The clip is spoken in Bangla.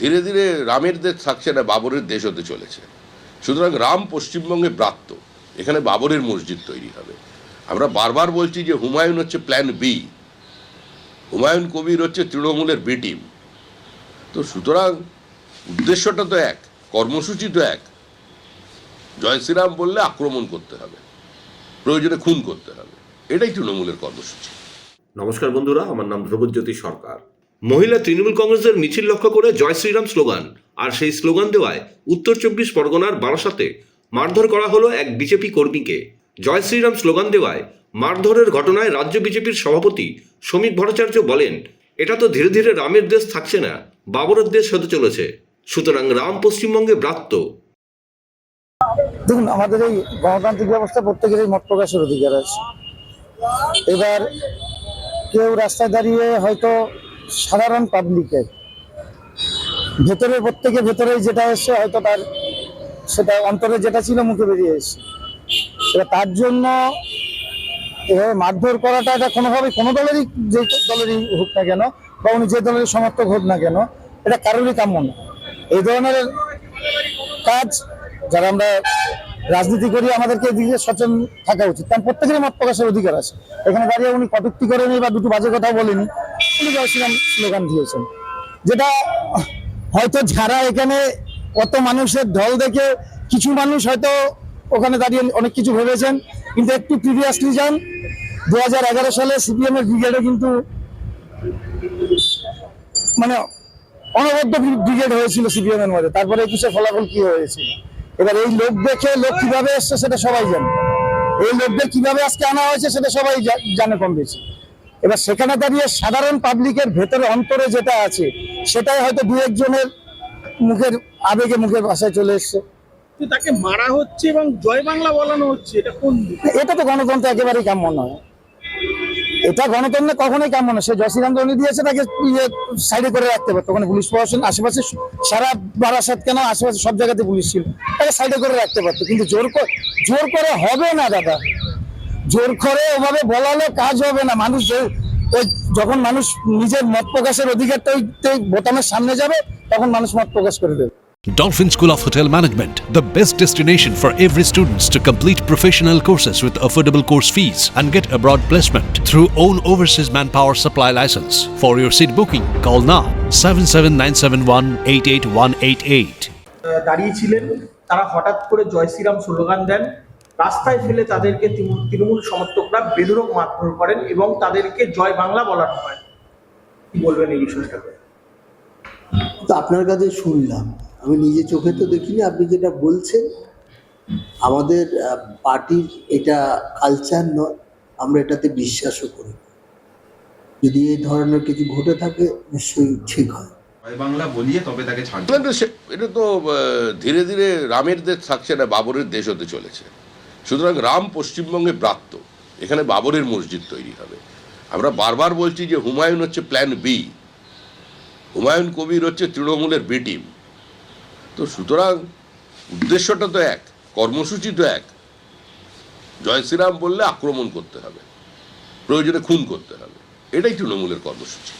ধীরে ধীরে রামের দেশ থাকছে না, বাবরের দেশ হতে চলেছে। সুতরাং রাম পশ্চিমবঙ্গে ব্রাত্য এখানে বাবরের মসজিদ তৈরি হবে। আমরা বারবার বলছি যে হুমায়ুন হচ্ছে প্ল্যান বি হুমায়ুন কবির হচ্ছে তৃণমূলের বি টিম তো সুতরাং উদ্দেশ্যটা তো এক, কর্মসূচি তো এক। জয় শ্রীরাম বললে আক্রমণ করতে হবে। প্রয়োজনে খুন করতে হবে। এটাই তৃণমূলের কর্মসূচি। নমস্কার বন্ধুরা, আমার নাম ধ্রুবজ্যোতি সরকার। মহিলা তৃণমূল কংগ্রেসের মিছিল লক্ষ্য করে জয় শ্রীরাম স্লোগান, আর সেই স্লোগান দেওয়ায় উত্তর চব্বিশ পরগনার বারাসাতে মারধর করা হলো এক বিজেপি কর্মীকে। জয় শ্রীরাম স্লোগান দেওয়ায় মারধরের ঘটনায় রাজ্য বিজেপির সভাপতি শ্রমিক ভট্টাচার্য বলেন, এটা তো ধীরে ধীরে রামের দেশ থাকছে না, বাবরের দেশ হতে চলেছে। সুতরাং রাম পশ্চিমবঙ্গে ব্রাত্য। দেখুন, আমাদের এই গণতান্ত্রিক ব্যবস্থা প্রত্যেকেরই মত প্রকাশের অধিকার আছে। এবার কেউ রাস্তায় দাঁড়িয়ে হয়তো সাধারণ পাবলিকের ভেতরে প্রত্যেকে ভেতরে যেটা এসছে হয়তো তার, সেটা অন্তরে যেটা ছিল মুখে বেরিয়ে এসছে। এবার তার জন্য এভাবে মারধর করাটা এটা কোনোভাবে কোনো দলেরই যে দলেরই হোক না কেন, বা উনি যে দলের সমর্থক হোক না কেন, এটা কারোরই কাম্য না। এই ধরনের কাজ যারা আমরা রাজনীতি করি আমাদেরকে এদিকে সচেতন থাকা উচিত। কারণ প্রত্যেকেরই মত প্রকাশের অধিকার আছে। এখানে দাঁড়িয়ে উনি কটুক্তি করেনি বা দুটো বাজে কথা বলেনি উনি জয় শ্রীরাম স্লোগান দিয়েছেন। যেটা হয়তো যারা এখানে কত মানুষের ঢল দেখে কিছু মানুষ হয়তো ওখানে দাঁড়িয়ে অনেক কিছু ভেবেছেন, কিন্তু একটু প্রিভিয়াসলি যান দু হাজার এগারো সালে সিপিএম এর ব্রিগেডে কিন্তু মানে অনবদ্য ব্রিগেড হয়েছিল সিপিএম এর মধ্যে। তারপরে একুশের ফলাফল কি হয়েছিল? এবার এই লোক দেখে লোক কীভাবে এসছে সেটা সবাই জানে। এই লোকদের কীভাবে আজকে আনা হয়েছে সেটা সবাই জানে কম বেশি। এবার সেখানে দাঁড়িয়ে সাধারণ পাবলিকের ভেতরে অন্তরে যেটা আছে সেটাই হয়তো দু একজনের মুখের আবেগে মুখের ভাষায় চলে এসছে। তাকে মারা হচ্ছে এবং জয় বাংলা বলানো হচ্ছে এটা কোন এটা তো গণতন্ত্র একেবারেই কাম্য নয়। এটা গণতন্ত্রে কখনোই কাম্য নয়। সে জয়শ্রীরাম উনি দিয়েছে, তাকে সাইডে করে রাখতে পারতো ওখানে পুলিশ প্রশাসন আশেপাশে সারা বারাসাত কেন আশেপাশে সব জায়গাতে পুলিশ ছিল? তাকে সাইডে করে রাখতে পারতো। কিন্তু জোর জোর করে হবে না, দাদা। জোর করে ওভাবে বলালে কাজ হবে না। মানুষ ওই যখন মানুষ নিজের মত প্রকাশের অধিকারটা ওই বোতামের সামনে যাবে, তখন মানুষ মত প্রকাশ করে দেবে। Dolphin School of Hotel Management, the best destination for every students to complete professional courses with affordable course fees and get abroad placement through own overseas manpower supply license. For your seat booking, call now 77971 দাঁড়িয়ে ছিলেন তারা হঠাৎ করে জয় শ্রীরাম স্লোগান দেন রাস্তায় ফেলে তাদেরকে তৃণমূল- তৃণমূল সমর্থকরা বেদরক মারধর করেন এবং তাদেরকে জয় বাংলা বলানো হয় কি বলবেন এই বিষয়টাকে আপনার কাছে শুনলাম আমি নিজে চোখে তো দেখিনি আপনি যেটা বলছেন আমাদের পার্টির এটা কালচার নয় আমরা এটাতে বিশ্বাসও করি যদি এই ধরনের কিছু ঘটে থাকে নিশ্চয়ই ঠিক হয়। বাংলা বলিয়ে তবে তাকে এটা তো ধীরে ধীরে রামের দেশ থাকছে না বাবরের দেশ হতে চলেছে। সুতরাং রাম পশ্চিমবঙ্গে ব্রাত্য এখানে বাবরের মসজিদ তৈরি হবে। আমরা বারবার বলছি যে হুমায়ুন হচ্ছে প্ল্যান বি হুমায়ুন কবির হচ্ছে তৃণমূলের বি টিম তো সুতরাং উদ্দেশ্যটা তো এক, কর্মসূচি তো এক। জয় শ্রীরাম বললে আক্রমণ করতে হবে, প্রয়োজনে খুন করতে হবে। এটাই তৃণমূলের কর্মসূচি।